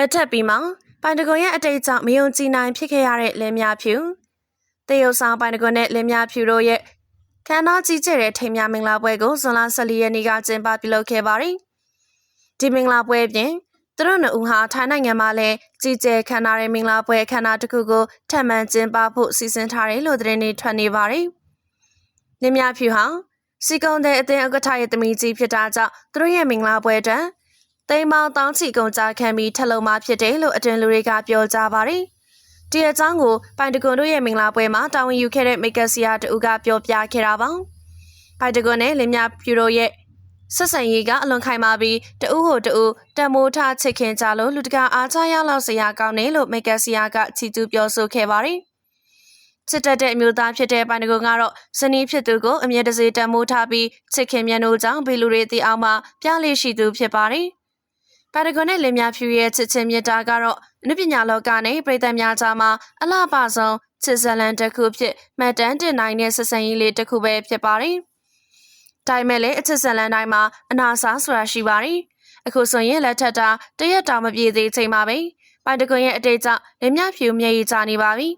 လက်ထပ်ပြီးမှပိုင်တကွန်ရဲ့အတိတ်ကြောင့်မယုံကြည်နိုင်ဖြစ်ခဲ့ရတဲ့လင်းများဖြူတရုတ်ဆောင်ပိုင်တကွန်နဲ့လင်းများဖြူတို့ရဲ့ခန္ဓာကြီးကျယ်တဲ့ထိမ်းများမင်္ဂလာပွဲကိုဇွန်လ14ရက်နေ့ကကျင်းပပြုလုပ်ခဲ့ပါတယ်။ဒီမင်္ဂလာပွဲပြင်သူတို့နှစ်ဦးဟာထိုင်းနိုင်ငံမှာလည်းကြီးကျယ်ခမ်းနားတဲ့မင်္ဂလာပွဲခမ်းနားတစ်ခုကိုထပ်မံကျင်းပဖို့စီစဉ်ထားတယ်လို့သတင်းတွေထွက်နေပါတယ်။လင်းများဖြူဟာစီကုံတဲ့အသင်းဥက္ကဋ္ဌရဲ့တမီကြီးဖြစ်တာကြောင့်သူတို့ရဲ့မင်္ဂလာပွဲတန်း တိမ်မောင်တောင်းချီကုန်ကြခံပြီးထက်လုံးမဖြစ်တယ်လို့အတွင်လူတွေကပြောကြပါတယ်။ဒီအကြောင်းကိုပိုင်တကွန်တို့ရဲ့မင်္ဂလာပွဲမှာတာဝန်ယူခဲ့တဲ့မိတ်ကဆရာတူကပြောပြခဲ့တာပါ။ပိုင်တကွန်နဲ့လင်းမြပြူတို့ရဲ့ဆက်ဆံရေးကအလွန်ခိုင်မာပြီးတဦးဟိုတဦးတမိုးထားချစ်ခင်ကြလို့လူတကာအားချရလောက်စရာကောင်းတယ်လို့မိတ်ကဆရာကချီးကျူးပြောဆိုခဲ့ပါတယ်။ချစ်တတ်တဲ့အမျိုးသားဖြစ်တဲ့ပိုင်တကွန်ကတော့ဇနီးဖြစ်သူကိုအမြဲတစေတမိုးထားပြီးချစ်ခင်မြတ်နိုးကြောင့်ဘီလူတွေသိအောင်မှပြလေရှိသူဖြစ်ပါတယ်။ ပါတကွန်နဲ့လင်မြဖြူရဲ့ချစ်ချင်းမြတ်တာကတော့အနုပညာလောကနဲ့ပြည်သက်များကြားမှာအလှပဆုံးချစ်ဇလန်တစ်ခုဖြစ်မှတ်တမ်းတင်နိုင်တဲ့ဆက်ဆံရေးလေးတစ်ခုပဲဖြစ်ပါတယ်။ဒါပေမဲ့လည်းအချစ်ဇလန်တိုင်းမှာအနာစာဆိုတာရှိပါတယ်။အခုဆိုရင်လက်ထက်တာတရက်တောင်မပြေသေးချိန်မှာပဲပိုင်တကွန်ရဲ့အတိတ်ကြောင့်လင်မြဖြူမျက်ရည်ကျနေပါပြီ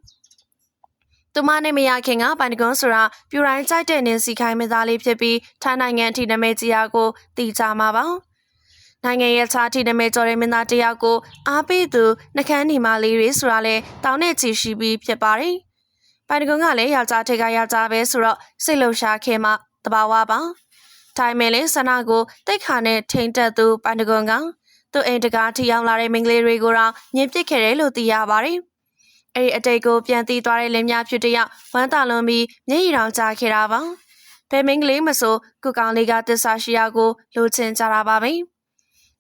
။သူမနဲ့မရခင်ကပိုင်တကွန်ဆိုတာပြူတိုင်းကြိုက်တဲ့နင်းစီခိုင်းမသားလေးဖြစ်ပြီးထိုင်းနိုင်ငံအထိနာမည်ကြီးရာကိုတည်ကြမှာပါ။ နိုင်ငံရဲ့ခြားထိနမဲကျော်တဲ့မင်းသားတယောက်ကိုအားပေးသူနှကန်းနီမလေးတွေဆိုတာလဲတောင်းနဲ့ချီရှိပြီးဖြစ်ပါတယ်။ပိုင်တကွန်ကလည်းယောက်ျားထိပ်ကယောက်ျားပဲဆိုတော့စိတ်လှရှာခဲမှတဘာဝပါ။ထိုင်မဲလေးဆနာကိုတိတ်ခါနဲ့ထိန်တက်သူပိုင်တကွန်ကသူ့အိမ်တကားထိရောက်လာတဲ့မိန်းကလေးတွေကိုတော့ညှင်းပစ်ခဲ့တယ်လို့သိရပါတယ်။အဲ့ဒီအတိတ်ကိုပြန်တီးသွားတဲ့လင်းများဖြစ်တဲ့ဝမ်းသာလွန်ပြီးမျက်ရည်တောင်ကျခဲ့တာပါ။ဘယ်မင်းကလေးမဆိုကုကောင်လေးကတစ္ဆာရှိရာကိုလိုချင်ကြတာပါပဲ။။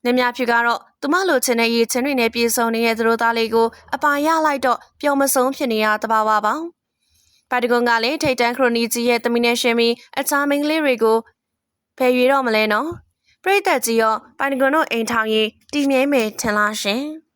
နေမြဖြူကတော့သူမလိုချင်တဲ့ရည်ချင်းတွေနဲ့ပြေဆုံးနေတဲ့သူတို့သားလေးကိုအပါရလိုက်တော့ပျော်မဆုံးဖြစ်နေရတဘာဝပါ။ပါတကွန်ကလည်းထိတ်တန်းခရိုနီကြီးရဲ့တမီနဲ့ရှင်ပြီးအခြားမင်းကလေးတွေကိုဖယ်ရွေတော့မလဲနော်။ပြိတ္တကြီးရောပိုင်တကွန်တို့အိမ်ထောင်ရေးတည်မြဲမယ်ထင်လားရှင်။